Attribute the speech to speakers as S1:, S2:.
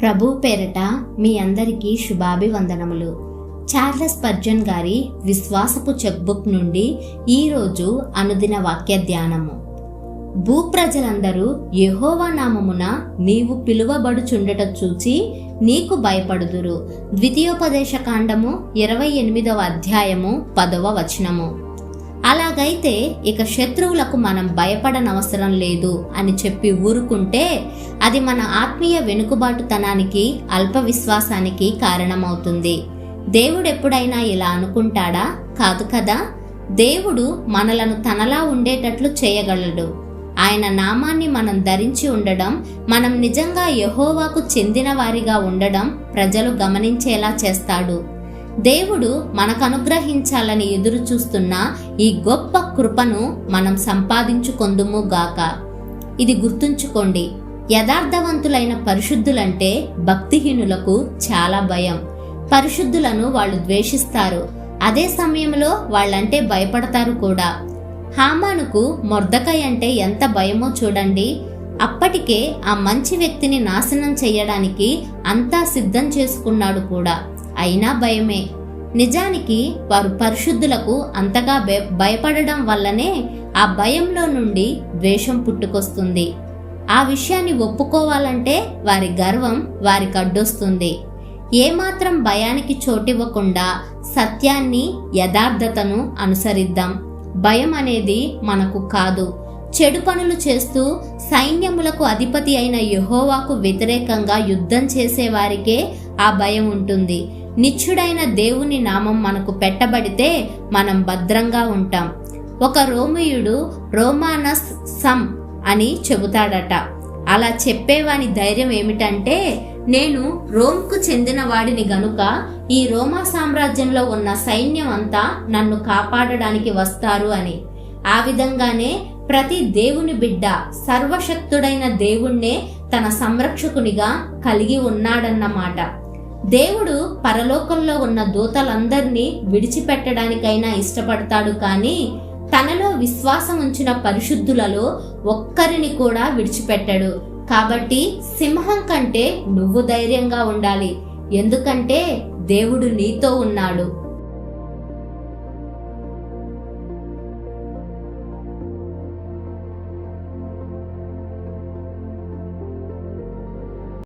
S1: ప్రభు పేరట మీ అందరికీ శుభాభివందనములు. చార్లెస్ పర్జన్ గారి విశ్వాసపు చెక్బుక్ నుండి ఈరోజు అనుదిన వాక్య ధ్యానము. భూప్రజలందరూ యహోవా నామమున నీవు పిలువబడుచుండట చూచి నీకు భయపడుదురు. ద్వితీయోపదేశ కాండము ఇరవై ఎనిమిదవ అధ్యాయము పదవ వచనము. అలాగైతే ఇక శత్రువులకు మనం భయపడనవసరం లేదు అని చెప్పి ఊరుకుంటే అది మన ఆత్మీయ వెనుకబాటుతనానికి అల్ప విశ్వాసానికి కారణమవుతుంది. దేవుడు ఎప్పుడైనా ఇలా అనుకుంటాడా? కాదు కదా. దేవుడు మనలను తనలా ఉండేటట్లు చేయగలడు. ఆయన నామాన్ని మనం ధరించి ఉండడం మనం నిజంగా యహోవాకు చెందిన వారిగా ఉండడం ప్రజలు గమనించేలా చేస్తాడు. దేవుడు మనకు అనుగ్రహించాలని ఎదురు చూస్తున్న ఈ గొప్ప కృపను మనం సంపాదించుకొందుము గాక. ఇది గుర్తుంచుకోండి యథార్థవంతులైన పరిశుద్ధులంటే భక్తిహీనులకు చాలా భయం. పరిశుద్ధులను వాళ్ళు ద్వేషిస్తారు అదే సమయంలో వాళ్ళంటే భయపడతారు కూడా. హామానుకు మొర్దకై అంటే ఎంత భయమో చూడండి అప్పటికే ఆ మంచి వ్యక్తిని నాశనం చేయడానికి అంతా సిద్ధం చేసుకున్నాడు కూడా. అయినా భయమే. నిజానికి వారు పరిశుద్ధులకు అంతగా భయ భయపడడం వల్లనే ఆ భయంలో నుండి ద్వేషం పుట్టుకొస్తుంది. ఆ విషయాన్ని ఒప్పుకోవాలంటే వారి గర్వం వారికి అడ్డొస్తుంది. ఏమాత్రం భయానికి చోటివ్వకుండా సత్యాన్ని యథార్థతను అనుసరిద్దాం. భయం అనేది మనకు కాదు. చెడు పనులు చేస్తూ సైన్యములకు అధిపతి అయిన యహోవాకు వ్యతిరేకంగా యుద్ధం చేసేవారికే ఆ భయం ఉంటుంది. నిత్యుడైన దేవుని నామం మనకు పెట్టబడితే మనం భద్రంగా ఉంటాం. ఒక రోమియుడు రోమానస్ సమ్ అని చెబుతాడట. అలా చెప్పేవాని ధైర్యం ఏమిటంటే నేను రోమ్కు చెందిన వాడిని గనుక ఈ రోమా సామ్రాజ్యంలో ఉన్న సైన్యం అంతా నన్ను కాపాడడానికి వస్తారు అని. ఆ విధంగానే ప్రతి దేవుని బిడ్డ సర్వశక్తుడైన దేవుణ్ణే తన సంరక్షకునిగా కలిగి ఉన్నాడన్నమాట. దేవుడు పరలోకంలో ఉన్న దూతలందరినీ విడిచిపెట్టడానికైనా ఇష్టపడతాడు కానీ తనలో విశ్వాసం ఉంచిన పరిశుద్ధులలో ఒక్కరిని కూడా విడిచిపెట్టడు. కాబట్టి సింహం కంటే నువ్వు ధైర్యంగా ఉండాలి. ఎందుకంటే దేవుడు నీతో ఉన్నాడు.